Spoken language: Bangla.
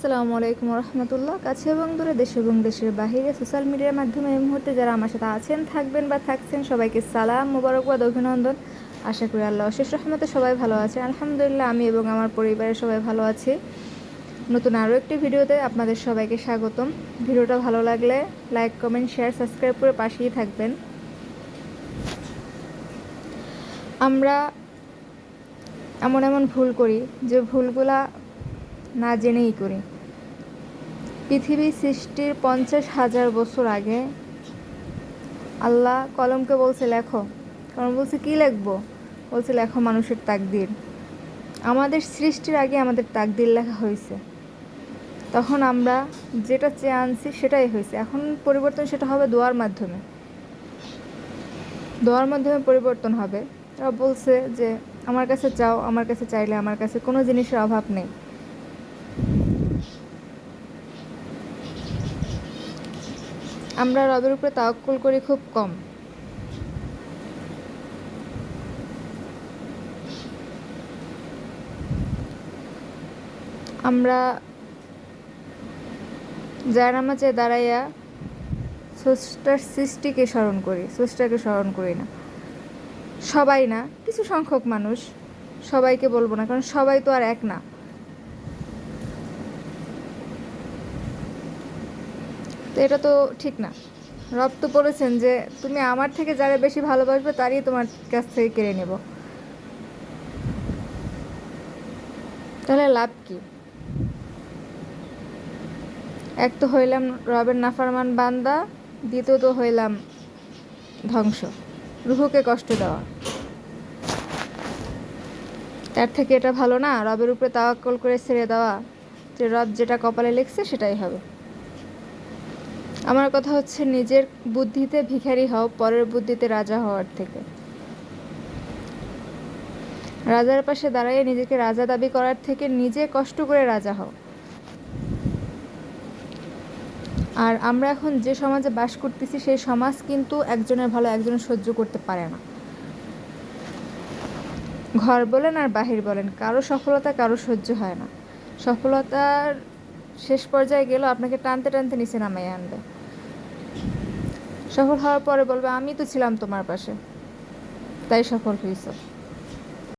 আসসালামু আলাইকুম রহমতুল্লাহ কাছে এবং দূরে দেশ এবং দেশের বাহিরে সোশ্যাল মিডিয়ার মাধ্যমে এই মুহূর্তে যারা আমার সাথে আছেন, থাকবেন বা থাকছেন, সবাইকে সালাম মোবারকবাদ অভিনন্দন। আশা করি আল্লাহ অশেষ রহমতে সবাই ভালো আছে। আলহামদুলিল্লাহ, আমি এবং আমার পরিবারের সবাই ভালো আছি। নতুন আরও একটি ভিডিওতে আপনাদের সবাইকে স্বাগতম। ভিডিওটা ভালো লাগলে লাইক, কমেন্ট, শেয়ার, সাবস্ক্রাইব করে পাশেই থাকবেন। আমরা এমন এমন ভুল করি যে ভুলগুলা না জেনেই করি। পৃথিবী সৃষ্টির পঞ্চাশ হাজার বছর আগে আল্লাহ কলমকে বলছে, লেখো। কলম বলছে, কী লিখব? বলছে, লেখো মানুষের তাকদির। আমাদের সৃষ্টির আগে আমাদের তাকদির লেখা হয়েছে। তখন আমরা যেটা চেয়ে আনছি সেটাই হয়েছে। এখন পরিবর্তন সেটা হবে দোয়ার মাধ্যমে। দোয়ার মাধ্যমে পরিবর্তন হবে। তারা বলছে যে, আমার কাছে চাও, আমার কাছে চাইলে আমার কাছে কোনো জিনিসের অভাব নেই। আমরা রবের উপরে তাওয়াক্কুল করি খুব কম। আমরা যার জায়নামাজে দাঁড়াইয়া স্রষ্টার সৃষ্টিকে স্মরণ করি, স্রষ্টাকে স্মরণ করি না। সবাই না, কিছু সংখ্যক মানুষ, সবাইকে বলব না, কারণ সবাই তো আর এক না। তো এটা তো ঠিক না। রব তো বলেছেন যে, তুমি আমার থেকে যারা বেশি ভালোবাসবে, তারই তোমার কাছ থেকে কেড়ে নেব। তাহলে লাভ কি? এক তো হইলাম রবের নাফারমান বান্দা, দ্বিতীয়ত হইলাম ধ্বংস, রুহুকে কষ্ট দেওয়া। তার থেকে এটা ভালো না, রবের উপরে তাওয়াক্কল করে ছেড়ে দেওয়া, যে রব যেটা কপালে লিখছে সেটাই হবে। আমার কথা হচ্ছে নিজের বুদ্ধিতে ভিখারি হও, পরের বুদ্ধিতে রাজা হওয়ার থেকে। রাজার পাশে দাঁড়িয়ে নিজেকে রাজা দাবি করার থেকে নিজে কষ্ট করে রাজা হও। আর আমরা এখন যে সমাজে বাস করতেছি, সেই সমাজ কিন্তু একজনের ভালো একজনের সহ্য করতে পারে না। ঘর বলেন আর বাহির বলেন, কারও সফলতা কারও সহ্য হয় না। সফলতার শেষ পর্যায়ে গেল, আপনাকে টানতে টানতে নিচে নামাই আনবে। সফল হওয়ার পরে বলবে, আমি তো ছিলাম তোমার পাশে। তাই সফল হয়েছ।